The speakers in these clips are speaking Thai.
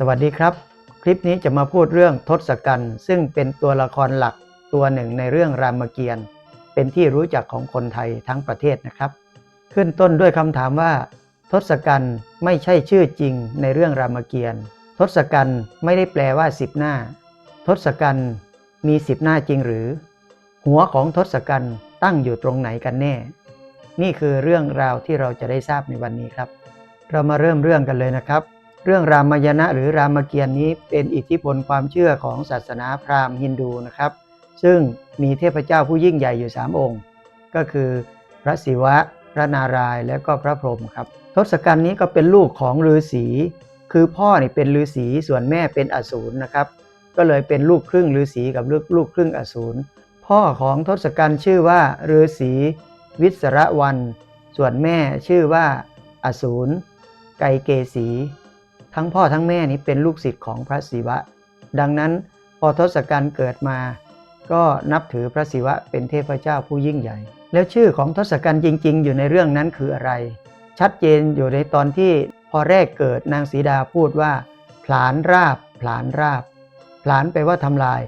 สวัสดีครับ คลิปนี้จะมาพูดเรื่องทศกัณฐ์ซึ่งเป็นตัวละครหลักตัวหนึ่งในเรื่องรามเกียรติ์เป็นที่รู้จักของคนไทยทั้งประเทศนะครับ ขึ้นต้นด้วยคำถามว่า ทศกัณฐ์ไม่ใช่ชื่อจริงในเรื่องรามเกียรติ์ทศกัณฐ์ไม่ได้แปลว่าสิบหน้า ทศกัณฐ์มีสิบหน้าจริงหรือ หัวของทศกัณฐ์ตั้งอยู่ตรงไหนกันแน่ นี่คือเรื่องราวที่เราจะได้ทราบในวันนี้ครับ เรามาเริ่มเรื่องกันเลยนะครับ เรื่องรามายณะหรือรามเกียรตินี้เป็นอิทธิพลความเชื่อของศาสนาพราหมณ์ฮินดูนะครับ ซึ่งมีเทพเจ้าผู้ยิ่งใหญ่อยู่ 3 องค์ ก็คือพระศิวะ พระนารายณ์และก็พระพรหมครับ ทศกัณฐ์นี้ก็เป็นลูกของฤาษี คือพ่อนี่เป็นฤาษีส่วนแม่เป็นอสูรนะครับ ก็เลยเป็นลูกครึ่งฤาษีกับลูกลูกครึ่งอสูร พ่อของทศกัณฐ์ชื่อว่าฤาษีวิศระวัน ส่วนแม่ชื่อว่าอสูรไกเกสี ทั้งพ่อทั้งแม่นี้เป็นลูกศิษย์ของพระศิวะ ดังนั้นพอทศกัณฐ์เกิดมา ก็นับถือพระศิวะเป็นเทพเจ้าผู้ยิ่งใหญ่ แล้วชื่อของทศกัณฐ์จริง ๆ อยู่ในเรื่องนั้นคืออะไร ชัดเจนอยู่ในตอนที่พอแรกเกิดนางสีดาพูดว่าผลานราบผลานราบผลานแปลว่าทำลาย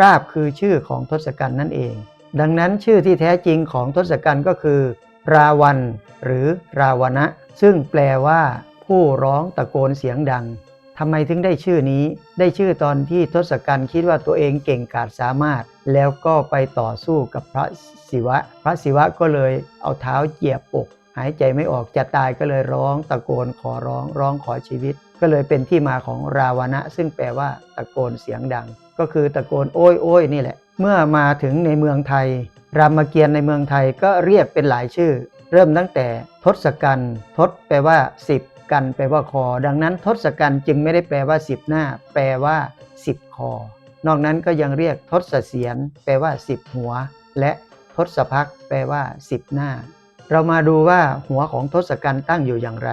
ราบคือชื่อของทศกัณฐ์นั่นเอง ดังนั้นชื่อที่แท้จริงของทศกัณฐ์ก็คือ ราวันหรือราวนะซึ่งแปลว่า ผู้ร้องตะโกนเสียงดังทำไมถึงได้ชื่อนี้ ได้ชื่อตอนที่ทศกัณฐ์คิดว่าตัวเองเก่งกาจสามารถ แล้วก็ไปต่อสู้กับพระศิวะ พระศิวะก็เลยเอาเท้าเหยียบอก หายใจไม่ออกจะตายก็เลยร้องตะโกนขอร้องร้องขอชีวิต ก็เลยเป็นที่มาของราวนะซึ่งแปลว่าตะโกนเสียงดัง ก็คือตะโกนโอ้ยโอ้ยนี่แหละ เมื่อมาถึงในเมืองไทย รามเกียรติ์ในเมืองไทยก็เรียกเป็นหลายชื่อ เริ่มตั้งแต่ทศกัณฐ์ทศแปลว่า 10 กันแปลว่าคอ ดังนั้นทศกัณฐ์จึงไม่ได้แปลว่า10หน้า แปลว่า10คอ นอกนั้นก็ยังเรียกทศเสียน แปลว่า10หัว และทศพักแปลว่า10หน้า เรามาดูว่าหัวของทศกัณฐ์ตั้งอยู่อย่างไร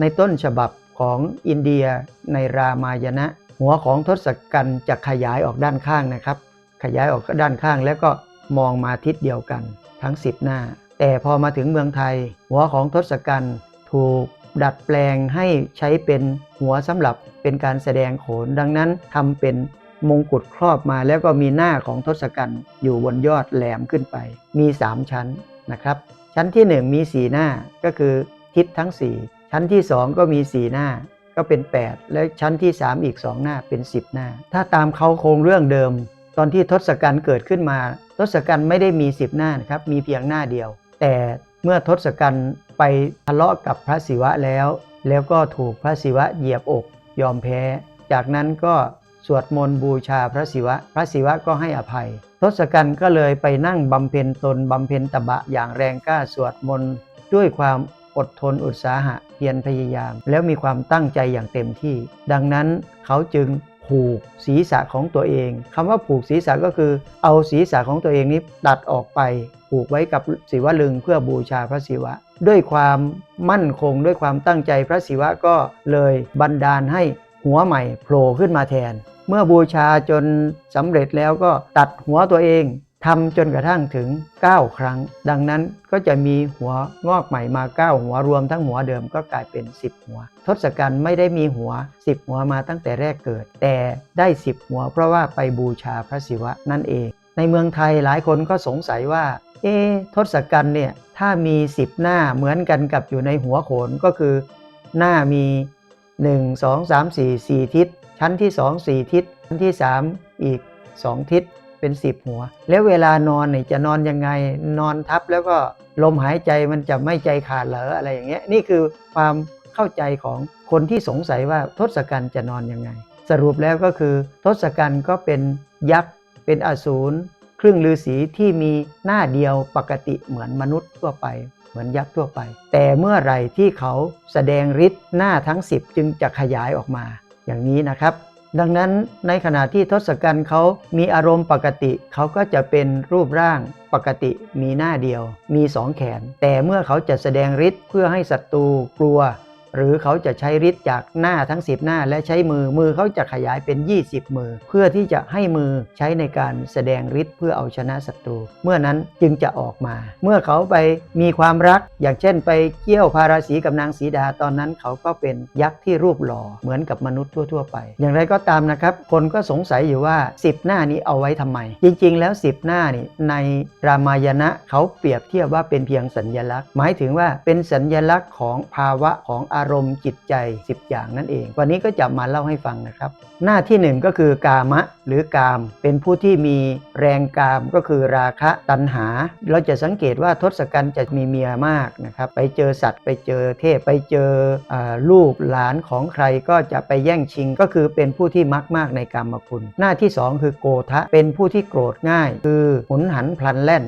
ในต้นฉบับของอินเดียในรามายณะหัวของทศกัณฐ์จะขยายออกด้านข้างนะครับ ขยายออกด้านข้างแล้วก็มองมาทิศเดียวกัน ทั้ง 10 หน้า แต่พอมาถึงเมืองไทย หัวของทศกัณฐ์ถูก ดัดแปลงให้ใช้เป็นหัวสำหรับเป็นการแสดงโขน ดังนั้นทำเป็นมงกุฎครอบมาแล้วก็มีหน้าของทศกัณฐ์อยู่บนยอดแหลมขึ้นไป มี 3 ชั้นนะครับ ชั้นที่ 1 มี4หน้าก็คือทิศทั้ง 4 ชั้นที่ 2 ก็มี4หน้าก็เป็น 8 และชั้นที่ 3 อีก 2 หน้าเป็น 10 หน้า ถ้าตามเขาโครงเรื่องเดิม ตอนที่ทศกัณฐ์เกิดขึ้นมา ทศกัณฐ์ไม่ได้มี 10 หน้านะครับมีเพียงหน้าเดียว แต่เมื่อทศกัณฐ์ ไปทะเลาะกับพระศิวะแล้ว แล้วก็ถูกพระศิวะเหยียบอก ยอมแพ้ จากนั้นก็สวดมนต์บูชาพระศิวะ พระศิวะก็ให้อภัย ทศกัณฐ์ก็เลยไปนั่งบำเพ็ญตนบำเพ็ญตบะอย่างแรงกล้าสวดมนต์ด้วยความอดทนอุตสาหะเพียรพยายาม แล้วมีความตั้งใจอย่างเต็มที่ ดังนั้นเขาจึง ผูกศีรษะของตัวเองคำว่าผูกศีรษะก็คือ เอาศีรษะของตัวเองนี้ตัดออกไป ผูกไว้กับศิวลึงเพื่อบูชาพระศิวะ ด้วยความมั่นคงด้วยความตั้งใจพระศิวะก็เลยบันดาลให้หัวใหม่โผล่ขึ้นมาแทน เมื่อบูชาจนสำเร็จแล้วก็ตัดหัวตัวเอง ทำจนกระทั่งถึง 9 ครั้ง ดังนั้นก็จะมีหัวงอกใหม่มา 9 หัวรวมทั้งหัวเดิมก็กลายเป็น 10 หัว ทศกัณฐ์ไม่ได้มีหัว 10 หัวมาตั้งแต่แรกเกิด แต่ได้ 10 หัว เพราะว่าไปบูชาพระศิวะนั่นเอง ในเมืองไทยหลายคนก็สงสัยว่าเอทศกัณฐ์เนี่ยถ้ามี 10 หน้าเหมือนกันกับอยู่ในหัวโขนก็คือ หน้ามี 1 2 3 4 4 ทิศ ชั้นที่ 2 4 ทิศ ชั้นที่ 3 อีก 2 ทิศ เป็น10หัว แล้วเวลานอนเนี่ยจะนอนยังไงนอนทับแล้วก็ลมหายใจมันจะไม่ใจขาดเหรออะไรอย่างเงี้ยนี่คือความเข้าใจของคนที่สงสัยว่าทศกัณฐ์จะนอนยังไง สรุปแล้วก็คือ ทศกัณฐ์ก็เป็นยักษ์เป็นอสูรครึ่งฤาษีที่มีหน้าเดียวปกติเหมือนมนุษย์ทั่วไป เหมือนยักษ์ทั่วไป แต่เมื่อไหร่ที่เขาแสดงฤทธิ์หน้าทั้ง 10 จึงจะขยายออกมา อย่างนี้นะครับ ดังนั้นในขณะที่ทศกัณฐ์เขามีอารมณ์ปกติ เขาก็จะเป็นรูปร่างปกติมีหน้าเดียว มีสองแขน แต่เมื่อเขาจะแสดงฤทธิ์เพื่อให้ศัตรูกลัว หรือเขาจะใช้ฤทธิ์จากหน้าทั้ง 10 หน้าและใช้มือมือเขาจะขยายเป็น 20 มือ เพื่อที่จะให้มือใช้ในการแสดงฤทธิ์เพื่อเอาชนะศัตรู เมื่อนั้นจึงจะออกมา เมื่อเขาไปมีความรัก อย่างเช่น ไปเกี่ยวพาราสีกับนางสีดาตอนนั้นเขาก็เป็นยักษ์ที่รูปหล่อเหมือนกับมนุษย์ทั่ว ๆ ไป อย่างไรก็ตามนะครับ คนก็สงสัยอยู่ว่า 10 หน้านี้เอาไว้ทำไม จริง ๆ แล้ว 10 หน้านี่ในรามายณะเขาเปรียบเทียบว่าเป็นเพียงสัญญลักษณ์ หมายถึงว่าเป็นสัญญลักษณ์ของภาวะของอาารมณ์จิตใจ 10 อย่างนั่นเอง วันนี้ก็จะมาเล่าให้ฟังนะครับ หน้าที่หนึ่งก็คือกามะหรือกาม เป็นผู้ที่มีแรงกามก็คือราคะตัณหา เราจะสังเกตว่าทศกัณฐ์จะมีเมียมากนะครับไปเจอสัตว์ ไปเจอเทพไปเจออลูกหลานของใครก็จะไปแย่งชิงก็คือเป็นผู้ที่มักมากในกามคุณ หน้าที่สองคือโกทะเป็นผู้ที่โกรธง่าย คือหุนหันพลันแล่น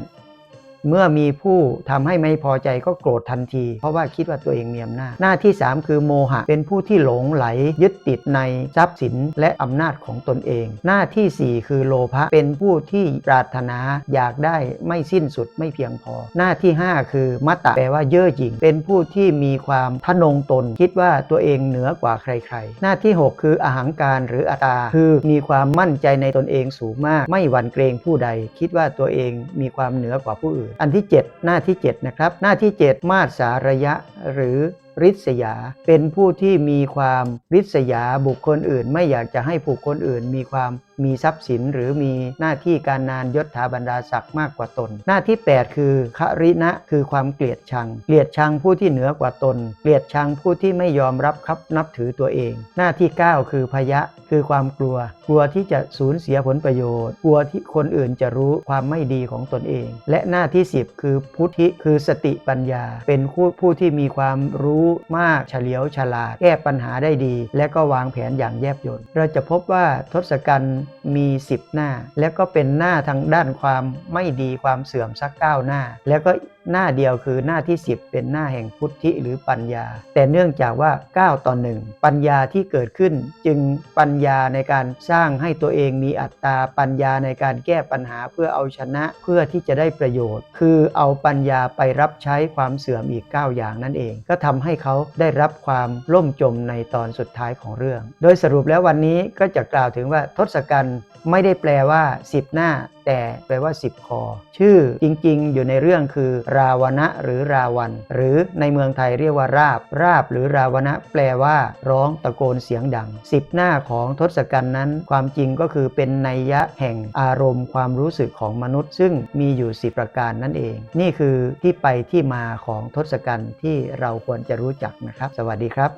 เมื่อมีผู้ทำให้ไม่พอใจก็โกรธทันที เพราะว่าคิดว่าตัวเองมีอำนาจ หน้าที่ 3 คือโมหะ เป็นผู้ที่หลงไหลยึดติดในทรัพย์สินและอำนาจของตนเอง หน้าที่ 4 คือโลภะ เป็นผู้ที่ปรารถนาอยากได้ไม่สิ้นสุดไม่เพียงพอ หน้าที่ 5 คือมัตตะแปลว่าเย่อหยิ่ง เป็นผู้ที่มีความทะนงตน คิดว่าตัวเองเหนือกว่าใคร ๆ หน้าที่ 6 คืออหังการหรืออัตตา คือมีความมั่นใจในตนเองสูงมาก ไม่หวั่นเกรงผู้ใด คิดว่าตัวเองมีความเหนือกว่าผู้อื่นอันที่ 7 หน้าที่ 7 นะครับ หน้าที่ 7 มาสาระยะหรือริษยา เป็นผู้ที่มีความริษยาบุคคลอื่น ไม่อยากจะให้บุคคลอื่นมีความมีทรัพย์สินหรือมีหน้าที่การงานยศถาบรรดาศักดิ์มากกว่าตน หน้าที่ 8 คือครินะคือความเกลียดชัง เกลียดชังผู้ที่เหนือกว่าตน เกลียดชังผู้ที่ไม่ยอมรับครับนับถือตัวเอง หน้าที่ 9 คือพยะ คือความกลัว กลัวที่จะสูญเสียผลประโยชน์ กลัวที่คนอื่นจะรู้ความไม่ดีของตนเอง และหน้าที่ 10 คือพุทธิคือสติปัญญา เป็นผู้ผู้ที่มีความรู้มากเฉลียวฉลาด แก้ปัญหาได้ดี และก็วางแผนอย่างแยบยลเราจะพบว่าทศกัณฐ์มี 10 หน้า และก็เป็นหน้าทางด้านความไม่ดีความเสื่อมสักเก้าหน้า แล้วก็ หน้าเดียวคือหน้าที่ 10 เป็นหน้าแห่งพุทธิหรือปัญญา แต่เนื่องจากว่า 9 ต่อหนึ่งปัญญาที่เกิดขึ้น จึงปัญญาในการสร้างให้ตัวเองมีอัตตาปัญญาในการแก้ปัญหาเพื่อเอาชนะเพื่อที่จะได้ประโยชน์ คือเอาปัญญาไปรับใช้ความเสื่อมอีก 9 อย่างนั่นเอง ก็ทำให้เขาได้รับความล่มจมในตอนสุดท้ายของเรื่อง โดยสรุปแล้ววันนี้ก็จะกล่าวถึงว่าทศกัณฐ์ไม่ได้แปลว่า 10 หน้าแต่แปลว่า 10 คอ ชื่อจริงๆ อยู่ในเรื่องคือ ราวนะหรือราวัน หรือในเมืองไทยเรียกว่าราบ ราบหรือราวนะแปลว่าร้องตะโกนเสียงดัง 10 หน้าของทศกัณฐ์นั้น ความจริงก็คือเป็นนัยยะแห่งอารมณ์ความรู้สึกของมนุษย์ ซึ่งมีอยู่ 10 ประการนั่นเอง นี่คือที่ไปที่มาของทศกัณฐ์ที่เราควรจะรู้จักนะครับ สวัสดีครับ